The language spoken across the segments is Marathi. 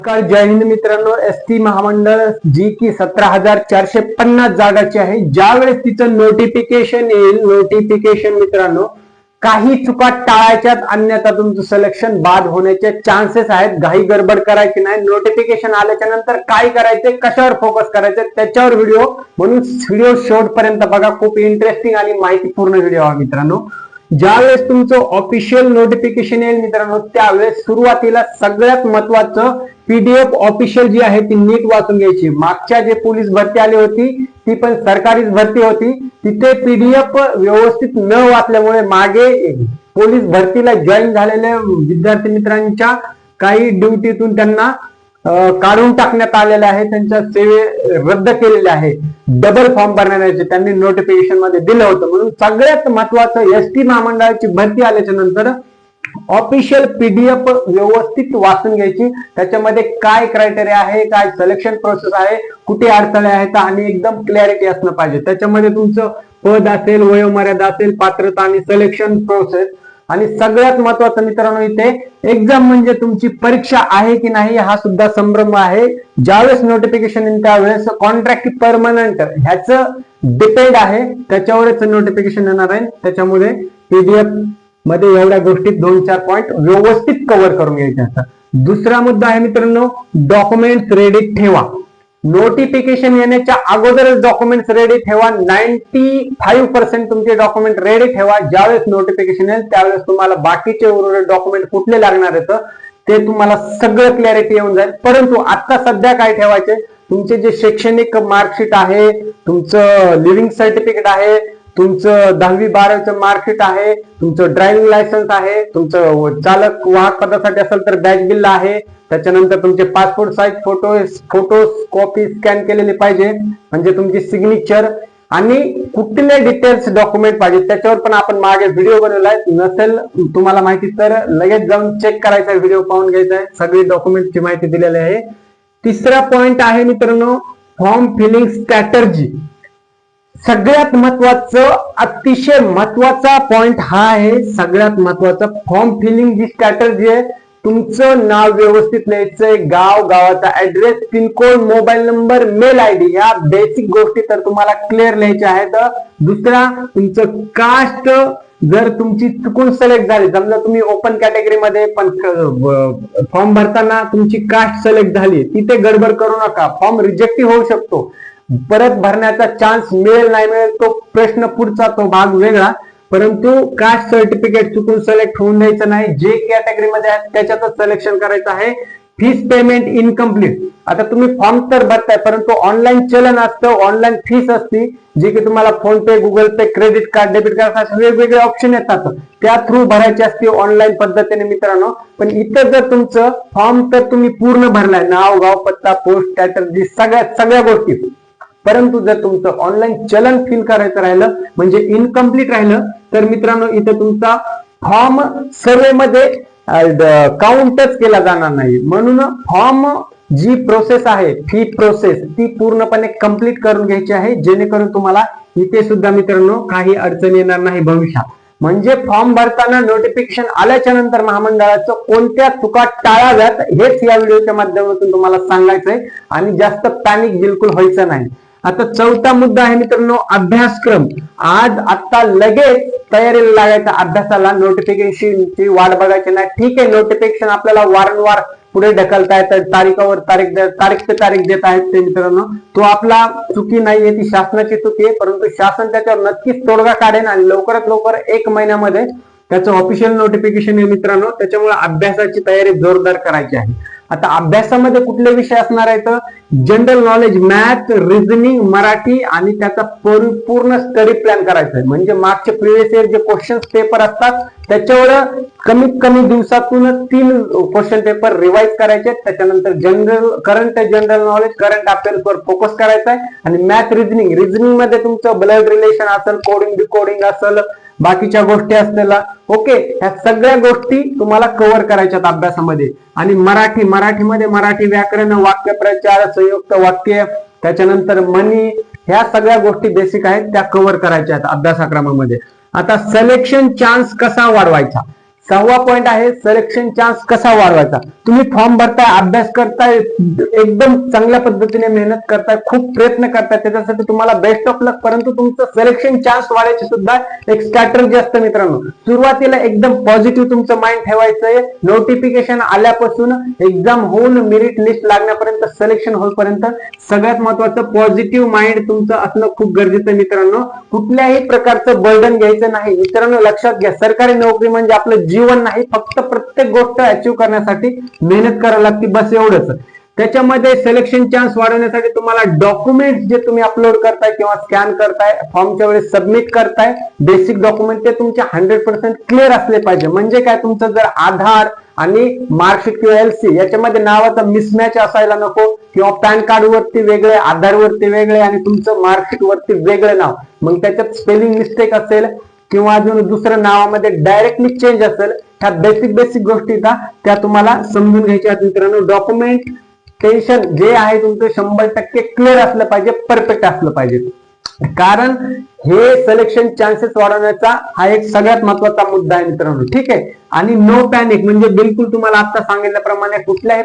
नमस्कार जय हिंद मित्रांनो. एस टी महामंडळ जी की सतरा हजार चारशे पन्नास जागाची आहे. ज्यावेळेस तिचं नोटिफिकेशन येईल नोटिफिकेशन मित्रांनो काही चुका टाळायच्यात अन्यथा तुमचं सिलेक्शन बाद होण्याचे चान्सेस आहेत. घाई गडबड करायची नाही. नोटिफिकेशन आल्याच्यानंतर काय करायचे कशावर फोकस करायचे त्याच्यावर व्हिडिओ म्हणून व्हिडिओ शेवटपर्यंत बघा. खूप इंटरेस्टिंग आणि माहितीपूर्ण व्हिडिओ आहे मित्रांनो. ज्यावेळेस तुमचं ऑफिशियल नोटिफिकेशन येईल मित्रांनो त्यावेळेस सुरुवातीला सगळ्यात महत्वाचं पीडीएफ ऑफिशियल जी आहे ती नीट वाचून घ्यायची. मागच्या जे पोलीस भरती आली होती ती पण सरकारीच भरती होती. तिथे पीडीएफ व्यवस्थित न वाचल्यामुळे मागे पोलीस भरतीला जॉईन झालेल्या विद्यार्थी मित्रांच्या काही ड्युटीतून त्यांना काढून टाकण्यात आलेले आहे त्यांच्या सेवे रद्द केलेले आहे. डबल फॉर्म भरण्याचे त्यांनी नोटिफिकेशनमध्ये दिलं होतं. म्हणून सगळ्यात महत्वाचं एस टी महामंडळाची भरती आल्याच्यानंतर ऑफिशियल पीडीएफ व्यवस्थित वाचून घ्यायची. त्याच्यामध्ये काय क्रायटेरिया आहे काय सिलेक्शन प्रोसेस आहे कुठे अडथळे आहेत आणि एकदम क्लॅरिटी असणं पाहिजे. त्याच्यामध्ये तुमचं पद असेल वयोमर्यादा असेल पात्रता आणि सिलेक्शन प्रोसेस आणि सगळ्यात महत्वाचं मित्रांनो इथे एक्झाम म्हणजे तुमची परीक्षा आहे की नाही हा सुद्धा संभ्रम आहे. ज्यावेळेस नोटिफिकेशन येईल त्यावेळेस कॉन्ट्रॅक्ट परमनंट ह्याचं डिपेंड आहे. त्याच्यावरच नोटिफिकेशन येणार आहे. त्याच्यामुळे पीडीएफमध्ये एवढ्या गोष्टीत दोन चार पॉईंट व्यवस्थित कव्हर करून घ्यायचे असतात. दुसरा मुद्दा आहे मित्रांनो डॉक्युमेंट रेडी ठेवा. नोटिफिकेशन येण्याच्या अगोदरच डॉक्युमेंट्स रेडी ठेवा. नाईन्टी फाईव्ह पर्सेंट तुमचे डॉक्युमेंट रेडी ठेवा. ज्यावेळेस नोटिफिकेशन येईल त्यावेळेस तुम्हाला बाकीचे उर्वरित डॉक्युमेंट कुठले लागणार आहेत ते तुम्हाला सगळं क्लॅरिटी येऊन जाईल. परंतु आता सध्या काय ठेवायचे? तुमचे जे शैक्षणिक मार्कशीट आहे तुमचं लिव्हिंग सर्टिफिकेट आहे तुमचं दहावी बारावीचं मार्कशीट आहे तुमचं ड्रायव्हिंग लायसन्स आहे तुमचं चालक वाहक पदासाठी असेल तर बॅच बिल आहे त्याच्यानंतर तुमचे passport size photo photo copy scan केलेली पाहिजे. म्हणजे तुमची सिग्नेचर आणि कुठले डिटेल्स डॉक्युमेंट पाहिजे. त्याच्यावर पण आपण मागे व्हिडिओ बनवलाय. नसेल तुम्हाला माहिती तर लगेच जाऊन चेक करायचा व्हिडिओ पाहून घ्यायचा आहे. सगळी डॉक्युमेंटची माहिती दिलेली आहे. तिसरा पॉइंट आहे मित्रांनो फॉर्म फिलिंग स्ट्रॅटर्जी सगळ्यात महत्वाचं अतिशय महत्त्वाचा पॉइंट हा आहे. सगळ्यात महत्त्वाचा फॉर्म फिलिंग जी स्ट्रॅटर्जी आहे तुमचं नाव व्यवस्थित लिहायचंय गाव गावाचा address pincode mobile number mail I D या बेसिक गोष्टी तर तुम्हाला क्लिअर लिहायच्या आहेत. दुसरा तुमचं कास्ट जर तुमची चुकून सिलेक्ट झाली समजा तुम्ही ओपन कॅटेगरीमध्ये पण फॉर्म भरताना तुमची कास्ट सिलेक्ट झाली तिथे गडबड करू नका. फॉर्म रिजेक्टिव्ह होऊ शकतो. परत भरण्याचा चान्स मिळेल नाही मिळेल तो प्रश्न पुढचा तो भाग वेगळा. परंतु कास्ट सर्टिफिकेट चुकून सिलेक्ट होऊन द्यायचं नाही. जे कॅटेगरीमध्ये आहेत त्याच्यातच सिलेक्शन करायचं आहे. फीस पेमेंट इनकम्प्लीट आता तुम्ही फॉर्म तर भरताय परंतु ऑनलाईन चलन असतं ऑनलाईन फीस असती जे की तुम्हाला PhonePe Google Pay credit card debit card असे वेगवेगळे ऑप्शन येतात. त्या थ्रू भरायची असते ऑनलाईन पद्धतीने मित्रांनो. पण इतर जर तुमचं फॉर्म तर तुम्ही पूर्ण भरलाय. नाव गाव पत्ता पोस्ट स्ट्रॅटर्जी सगळ्या सगळ्या गोष्टी. परंतु जर तुमचं ऑनलाईन चलन फिल करायचं राहिलं म्हणजे इनकम्प्लीट राहिलं तर मित्रांनो इथं तुमचा फॉर्म सर्वेमध्ये काउंटच केला जाणार नाही. म्हणून फॉर्म जी प्रोसेस आहे फी प्रोसेस ती पूर्णपणे कंप्लीट करून घ्यायची आहे जेणेकरून तुम्हाला इथे सुद्धा मित्रांनो काही अडचण येणार नाही भविष्यात. म्हणजे फॉर्म भरताना नोटिफिकेशन आल्याच्यानंतर महामंडळाचं कोणत्या चुका टाळाव्यात हेच या व्हिडिओच्या माध्यमातून तुम्हाला सांगायचंय. आणि जास्त पॅनिक बिलकुल व्हायचं नाही. आता चौथा मुद्दा आहे मित्रांनो अभ्यासक्रम. आज आता लगेच तयारीला लागायचा अभ्यासाला. नोटिफिकेशनची वाट बघायची नाही. ठीक आहे नोटिफिकेशन आपल्याला वारंवार पुढे ढकलता येत. तारीखावर तारीख तारीख ते तारीख देत आहेत ते मित्रांनो. तो आपला चुकी नाहीये ती शासनाची चुकी आहे परंतु शासन त्याच्यावर नक्कीच तोडगा काढेल आणि लवकरात लवकर एक महिन्यामध्ये त्याचं ऑफिशियल नोटिफिकेशन आहे मित्रांनो. त्याच्यामुळे अभ्यासाची तयारी जोरदार करायची आहे. आता अभ्यासामध्ये कुठले विषय असणार आहेत? General knowledge math reasoning Marathi आणि त्याचा परिपूर्ण स्टडी प्लॅन करायचा आहे. म्हणजे मागचे प्रिव्हियस इयर जे क्वेश्चन पेपर असतात त्याच्यावर कमीत कमी दिवसातून तीन क्वेश्चन पेपर रिवाइज करायचे. त्याच्यानंतर general current general knowledge current affairs वर फोकस करायचा आहे. आणि मॅथ रिझनिंग रिझनिंगमध्ये तुमचं ब्लड रिलेशन असेल कोडिंग डिकोडिंग असेल बाकीच्या गोष्टी असलेला ओके ह्या सगळ्या गोष्टी तुम्हाला कव्हर करायच्यात अभ्यासामध्ये. आणि मराठी मराठीमध्ये मराठी व्याकरण वाक्य प्रचार संयुक्त वाक्य त्याच्यानंतर मनी ह्या सगळ्या गोष्टी बेसिक आहेत त्या कव्हर करायच्या आहेत अभ्यासक्रमामध्ये. आता सिलेक्शन चान्स कसा वाढवायचा? सहावा पॉईंट आहे सिलेक्शन चान्स कसा वाढवायचा? तुम्ही फॉर्म भरताय अभ्यास करताय एकदम चांगल्या पद्धतीने मेहनत करताय खूप प्रयत्न करताय त्याच्यासाठी तुम्हाला बेस्ट ऑफ लक परंतु तुमचं सिलेक्शन चान्स वाढायची सुद्धा एक स्ट्रॅटर्जी असतं मित्रांनो. सुरुवातीला एकदम पॉझिटिव्ह तुमचं माइंड ठेवायचं आहे नोटिफिकेशन आल्यापासून एक्झाम होऊन मेरिट लिस्ट लागण्यापर्यंत सिलेक्शन होईपर्यंत सगळ्यात महत्वाचं पॉझिटिव्ह माइंड तुमचं असणं खूप गरजेचं आहे मित्रांनो. कुठल्याही प्रकारचं बर्डन घ्यायचं नाही. मित्रांनो लक्षात घ्या सरकारी नोकरी म्हणजे आपलं जीवन नाही फक्त प्रत्येक गोष्ट अचीव्ह करण्यासाठी मेहनत करावी लागते बस एवढंच. त्याच्यामध्ये सिलेक्शन चान्स वाढवण्यासाठी तुम्हाला डॉक्युमेंट जे तुम्ही अपलोड करताय किंवा स्कॅन करताय फॉर्मच्या वेळेस सबमिट करताय बेसिक डॉक्युमेंट ते तुमचे हंड्रेड पर्सेंट क्लिअर असले पाहिजे. म्हणजे काय? तुमचं जर आधार आणि मार्कशीट किंवा एलसी याच्यामध्ये नावाचा मिसमॅच असायला नको किंवा पॅन कार्ड वरती वेगळे आधार वरती वेगळे आणि तुमचं मार्कशीट वरती वेगळं नाव. मग त्याच्यात स्पेलिंग मिस्टेक असेल किंवा अजून दुसऱ्या नावामध्ये डायरेक्टली चेंज असेल ह्या बेसिक बेसिक गोष्टी त्या त्या तुम्हाला समजून घ्यायच्या आहेत मित्रांनो. डॉक्युमेंट टेन्शन जे आहे तुमचं शंभर टक्के क्लिअर असलं पाहिजे परफेक्ट असलं पाहिजे. कारण हे सिलेक्शन चान्सेस वाढवण्याचा हा एक सगळ्यात महत्त्वाचा मुद्दा आहे मित्रांनो. ठीक आहे? आणि नो पॅनिक म्हणजे बिलकुल तुम्हाला आता सांगितल्याप्रमाणे कुठल्याही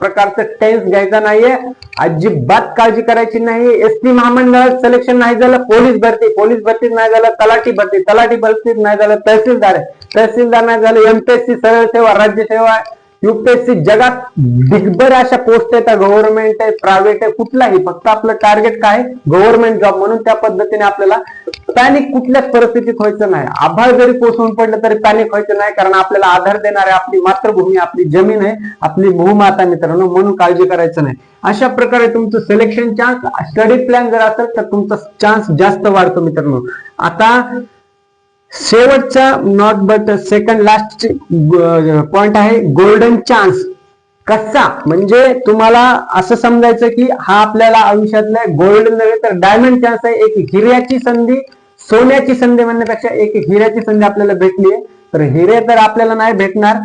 प्रकारचं टेन्स घ्यायचा नाहीये. अजिबात काळजी करायची नाही. एसटी महामंडळात सिलेक्शन नाही झालं पोलीस भरती. पोलीस भरतीत नाही झालं तलाठी भरती. तलाठी भरतीत नाही झालं तहसीलदार तहसीलदार नाही झालं एमपीएससी सरळ सेवा राज्य सेवा युपीएससी जगात दिग्भर अशा पोस्ट आहेत गव्हर्नमेंट आहे प्रायव्हेट आहे कुठलाही फक्त आपलं टार्गेट काय? गव्हर्नमेंट जॉब म्हणून त्या पद्धतीने आपल्याला पॅनिक कुठल्याच परिस्थितीत व्हायचं नाही. आभाळ जरी कोसळून पडलं तरी पॅनिक व्हायचं नाही कारण आपल्याला आधार देणारे आपली मातृभूमी आपली जमीन आहे आपली भूमाता मित्रांनो म्हणून काळजी करायचं नाही. अशा प्रकारे तुमचं सिलेक्शन चान्स स्टडी प्लॅन जर असेल तर तुमचा चान्स जास्त वाढतो मित्रांनो. आता शेवटचा not but second last point आहे गोल्डन चान्स कसा म्हणजे तुम्हाला असं समजायचं की हा आपल्याला आयुष्यातला गोल्डन नव्हे तर डायमंड चान्स आहे. एक हिऱ्याची संधी सोन्याची संधी म्हणण्यापेक्षा एक हिऱ्याची संधी आपल्याला भेटली आहे. तर हिरे तर आपल्याला नाही भेटणार.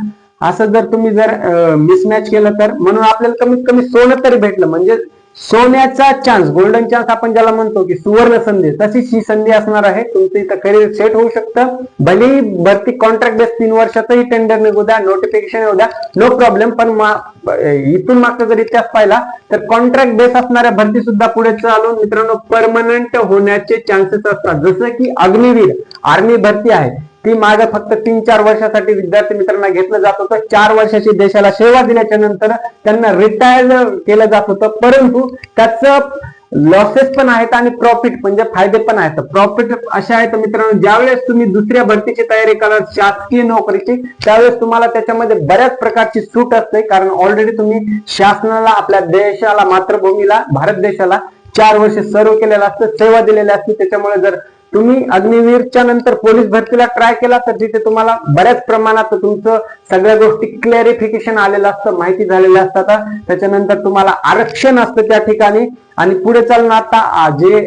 असं जर तुम्ही जर मिसमॅच केलं तर म्हणून आपल्याला कमीत कमी सोनं तरी भेटलं. म्हणजे सोन्याचा चान्स गोल्डन चान्स आपण ज्याला म्हणतो की सुवर्ण संधी तशीच ही संधी असणार आहे. तुमचं इथं करिअर सेट होऊ शकतं. भलेही भरती कॉन्ट्रॅक्ट बेस तीन वर्षातही टेंडर निघू द्या नोटिफिकेशन येऊ द्या नो प्रॉब्लेम पण मा- इथून मागचा जर इतिहास पाहिला तर कॉन्ट्रॅक्ट बेस असणाऱ्या भरती सुद्धा पुढे चालून मित्रांनो परमनंट होण्याचे चान्सेस असतात. जसं की अग्निवीर आर्मी भरती आहे. ती मागे फक्त तीन चार वर्षासाठी विद्यार्थी मित्रांना घेतलं जात होतं. चार वर्षाची देशाला सेवा दिल्याच्या नंतर त्यांना रिटायर केलं जात होतं. परंतु त्याचं लॉसेस पण आहेत आणि प्रॉफिट म्हणजे फायदे पण आहेत. प्रॉफिट असे आहेत मित्रांनो ज्यावेळेस तुम्ही दुसऱ्या भरतीची तयारी कराल शासकीय नोकरीची त्यावेळेस तुम्हाला त्याच्यामध्ये बऱ्याच प्रकारची सूट असते. कारण ऑलरेडी तुम्ही शासनाला आपल्या देशाला मातृभूमीला भारत देशाला चार वर्ष सर्व केलेलं असतं सेवा दिलेल्या असते. त्याच्यामुळे जर तुम्ही अग्निवीरच्या नंतर पोलीस भरतीला ट्राय केला तर तिथे तुम्हाला बऱ्याच प्रमाणात तुमचं सगळ्या गोष्टी क्लॅरिफिकेशन आलेलं असतं माहिती झालेल्या असतात. त्याच्यानंतर तुम्हाला आरक्षण असतं त्या ठिकाणी. आणि पुढे चालून आता जे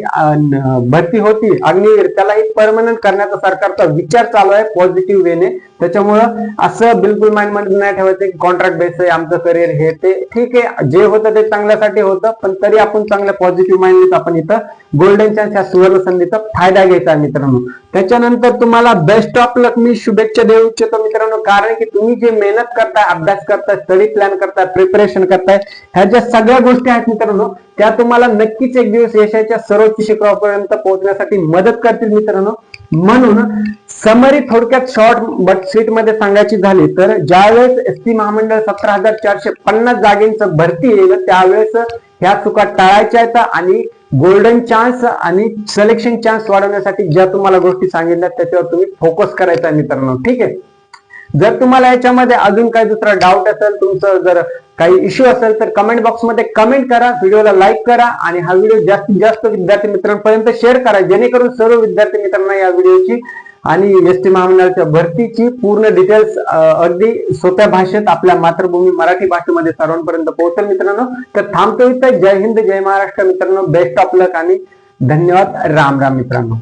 भरती होती अग्निवीर त्यालाही परमनंट करण्याचा सरकारचा विचार चालू आहे पॉझिटिव्ह वेने त्याच्यामुळं असं बिलकुल माइंडमध्ये नाही ठेवायचं कॉन्ट्रॅक्ट बेस आहे आमचं करिअर हे ते. ठीक आहे जे होतं ते चांगल्यासाठी होतं पण तरी आपण चांगल्या पॉझिटिव्ह माइंडनेच आपण इथं गोल्डन चान्स या सुवर्ण संधीचा फायदा घ्यायचा आहे मित्रांनो. त्याच्यानंतर तुम्हाला बेस्ट ऑफ लक मी शुभेच्छा देऊ इच्छितो मित्रांनो. कारण की तुम्ही जे मेहनत करताय अभ्यास करताय स्टडी प्लॅन करताय प्रिपरेशन करताय ह्या ज्या सगळ्या गोष्टी आहेत मित्रांनो त्या तुम्हाला नक्कीच एक दिवस यशाच्या सर्वोच्च शिखरापर्यंत पोहोचण्यासाठी मदत करतील मित्रांनो. म्हणून समरी थोडक्यात शॉर्ट बट सीटमध्ये सांगायची झाली तर ज्यावेळेस एस टी महामंडळ सतरा हजार चारशे पन्नास जागेंचं भरती येईल त्यावेळेस ह्या चुका टाळायच्या आहेत आणि गोल्डन चान्स आणि सिलेक्शन चान्स वाढवण्यासाठी ज्या तुम्हाला गोष्टी सांगितल्या त्याच्यावर तुम्ही फोकस करायचा मित्रांनो. ठीक आहे? जर तुम्हाला याच्यामध्ये अजून काही दुसरा डाऊट असेल तुमचं जर काही इश्यू असेल तर कमेंट बॉक्समध्ये कमेंट करा व्हिडिओला लाईक करा आणि हा व्हिडिओ जास्तीत जास्त विद्यार्थी मित्रांपर्यंत शेअर करा. जेणेकरून सर्व विद्यार्थी मित्रांना या व्हिडिओची आणि एस टी महामंडळाच्या भरतीची पूर्ण डिटेल्स अगदी सोप्या भाषेत आपल्या मातृभूमी मराठी भाषेमध्ये सर्वांपर्यंत पोहोचेल मित्रांनो. तर थांबतो इथं. जय हिंद जय महाराष्ट्र मित्रांनो. बेस्ट ऑफ लक आणि धन्यवाद. राम राम मित्रांनो.